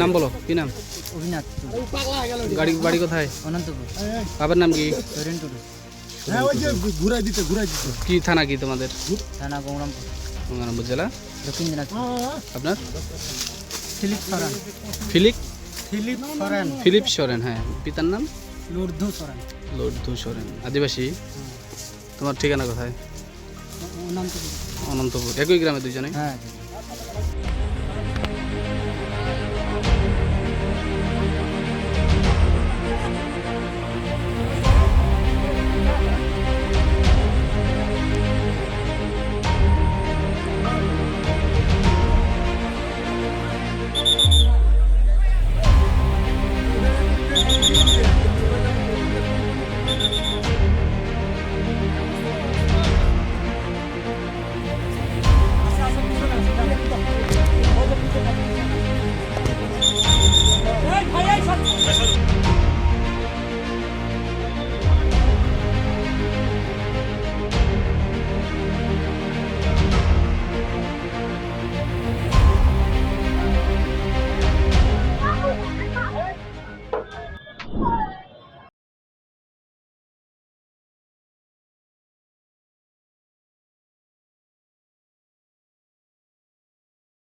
নাম বলো? কি নাম? অভিনাথ। গাড়ি বাড়ি কোথায়? অনন্তপুর। বাবার নাম কি? হ্যাঁ ওই যে ঘুরাই দিতে কি থানা কি তোমাদের? থানা জেলা? দক্ষিণ দিনাজপুর। আপনার? Philip Soren. Philip? Philip Soren. Philip Soren হ্যাঁ। পিতার নাম? লর্ধু সরেন। লর্ধু সরেন আদিবাসী? হ্যাঁ। তোমার ঠিকানা কোথায়? অনন্তপুর। অনন্তপুর। একই গ্রামে দুজনে হ্যাঁ।